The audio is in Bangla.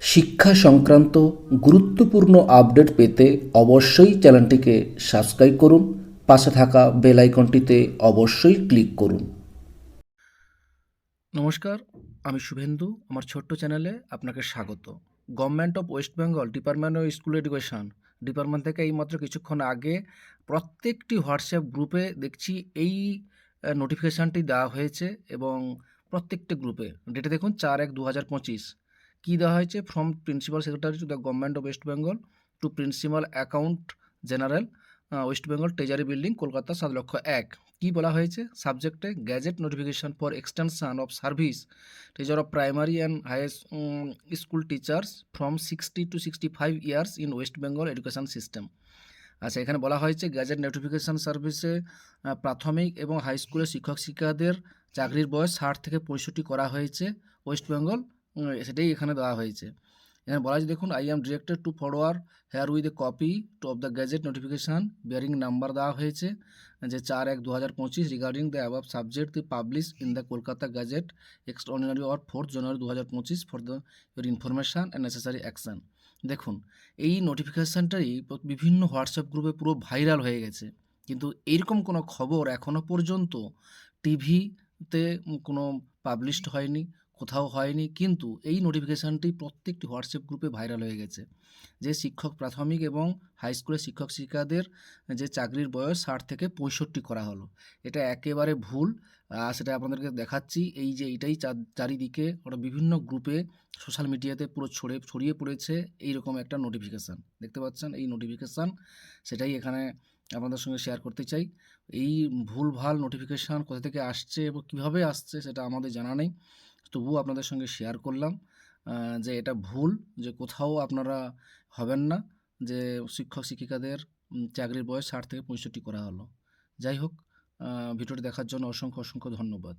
শিক্ষা সংক্রান্ত গুরুত্বপূর্ণ আপডেট পেতে অবশ্যই চ্যানেলটিকে সাবস্ক্রাইব করুন, পাশে থাকা বেল আইকনটিতে অবশ্যই ক্লিক করুন। নমস্কার, আমি শুভেন্দু, আমার ছোট্ট চ্যানেলে আপনাকে স্বাগত। Government of West Bengal department of school education department থেকে এইমাত্র কিছুক্ষণ আগে প্রত্যেকটি হোয়াটসঅ্যাপ গ্রুপে দেখছি এই নোটিফিকেশানটি দেওয়া হয়েছে এবং প্রত্যেকটি গ্রুপে ডেটে দেখুন, চার এক দু হাজার পঁচিশ। কী দেওয়া হয়েছে? From principal secretary to the government of West Bengal to principal account general West Bengal treasury building Kolkata সাত লক্ষ এক। কী বলা হয়েছে? সাবজেক্টে gazette notification for extension of service teacher of primary and higher school teachers from sixty to sixty five years in West Bengal education system আচ্ছা এখানে বলা হয়েছে গ্যাজেট নোটিফিকেশন সার্ভিসে প্রাথমিক এবং হাই স্কুলের শিক্ষক শিক্ষিকাদের চাকরির বয়স ষাট থেকে পঁয়ষট্টি করা হয়েছে ওয়েস্ট বেঙ্গল সেটাই এখানে দেওয়া হয়েছে। এখানে বলা আছে দেখুন I am directed to forward herewith a copy to of the gazette notification bearing number দেওয়া হয়েছে, যে চার এক দু হাজার পঁচিশ regarding the above subject the publish in the Kolkata gazette extraordinary or fourth January দু হাজার পঁচিশ for the your information and necessary action দেখুন, এই নোটিফিকেশানটাই বিভিন্ন হোয়াটসঅ্যাপ গ্রুপে পুরো ভাইরাল হয়ে গেছে। কিন্তু এইরকম কোনো খবর এখনও পর্যন্ত টিভিতে কোনো পাবলিশড হয়নি। কোথাও হয়নি, কিন্তু এই নোটিফিকেশানটি প্রত্যেকটি হোয়াটসঅ্যাপ গ্রুপে ভাইরাল হয়ে গেছে। যে শিক্ষক প্রাথমিক এবং হাই স্কুলের শিক্ষক শিক্ষিকাদের যে চাকরির বয়স, ষাট থেকে পঁয়ষট্টি করা হলো। এটা একেবারে ভুল। সেটা আপনাদেরকে দেখাচ্ছি। এই যে এটাই চার- চারিদিকে ওটা বিভিন্ন গ্রুপে সোশ্যাল মিডিয়াতে পুরো ছড়ে, ছড়িয়ে পড়েছে। এইরকম একটা নোটিফিকেশান দেখতে পাচ্ছেন? এই নোটিফিকেশান সেটাই এখানে আপনাদের সঙ্গে শেয়ার করতে চাই। এই ভুলভাল নোটিফিকেশান কোথা থেকে আসছে এবং কীভাবে আসছে সেটা আমাদের জানা নেই। তবুও আপনাদের সঙ্গে শেয়ার করলাম যে এটা ভুল, যে কোথাও আপনারা হবেন না, যে শিক্ষক, শিক্ষিকাদের চাকরির বয়স ষাট থেকে পঁয়ষট্টি করা হলো। যাই হোক ভিডিওটি দেখার জন্য অসংখ্য অসংখ্য ধন্যবাদ।